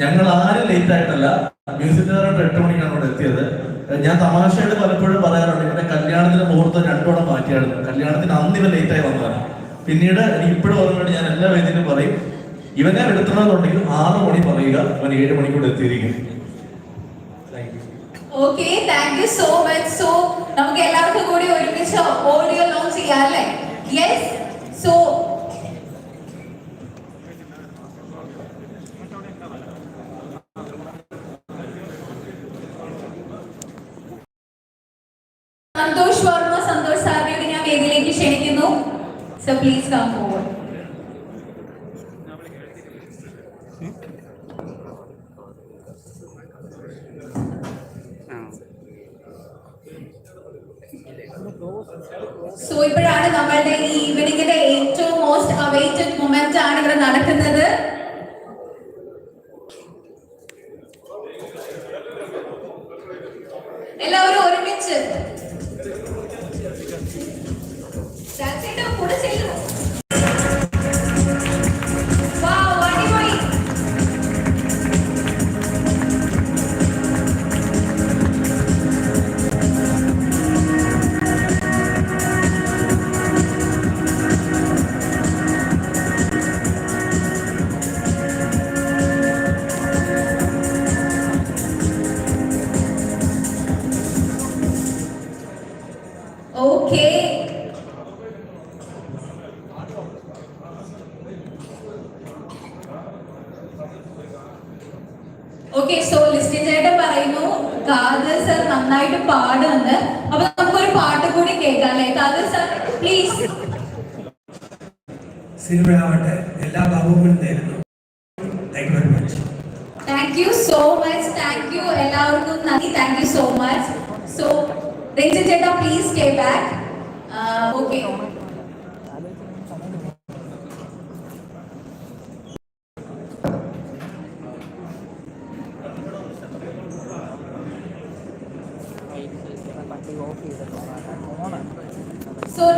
ഞങ്ങൾ ആരും ലേറ്റ് ആയിട്ടല്ല. മ്യൂസിക് ഡയറക്ടർ എട്ട് മണിക്കാണ് അവിടെ എത്തിയത്. ഞാൻ തമാശയായിട്ട് പലപ്പോഴും പറയാറുണ്ട് ഇവന്റെ കല്യാണത്തിന് മുഹൂർത്തം രണ്ടോടെ മാറ്റിയായിരുന്നു. കല്യാണത്തിന് അന്ന് ഇവൻ ലേറ്റ് ആയി വന്നതാണ്. പിന്നീട് എനിക്ക് ഇപ്പോഴും ഓർമ്മയോട് ഞാൻ എല്ലാ വേദിയിലും പറയും ഇവനെ എടുത്തണമെന്നുണ്ടെങ്കിൽ ആറ് മണി പറയുക അവൻ ഏഴ് മണിക്കൂടെ എത്തിയിരിക്കും. Okay thank you so much so നമുക്ക് എല്ലാവർക്കും കൂടി ഒരുമിച്ച് ഓഡിയോ ലോഞ്ച് ചെയ്യാം അല്ലേ? യെസ് സോ സന്തോഷ് വർമ്മ സന്തോഷ് സാറിനോട് ഞാൻ വേദിയിലേക്ക് ക്ഷണിക്കുന്നു. So please come forward so ഇപ്പോഴാണ് നമ്മളുടെ ഈ ഈവനിങ്ങിന്റെ ഏറ്റവും മോസ്റ്റ് അവൈറ്റഡ് മൊമെന്റ് ആണ് ഇവിടെ നടക്കുന്നത്. എല്ലാവരും ഓക്കെ സോ ലിസ്റ്റിൻ ചേട്ടൻ പറയുന്നു കാതർ സർ നന്നായിട്ട് പാടുന്നുണ്ട്. അപ്പൊ നമുക്കൊരു പാട്ട് കൂടി കേൾക്കാം അല്ലേ? കാതർ സർ പ്ലീസ് സിനിമയാവട്ടെ എല്ലാ ഭാവവും നേരുന്നു. Thank you very much thank you so much thank you എല്ലാവർക്കും നന്ദി. Thank you so much so Ranjin ചേട്ടാ please stay back okay off ചെയ്തിട്ടുള്ളതാണ് ഓണാണ്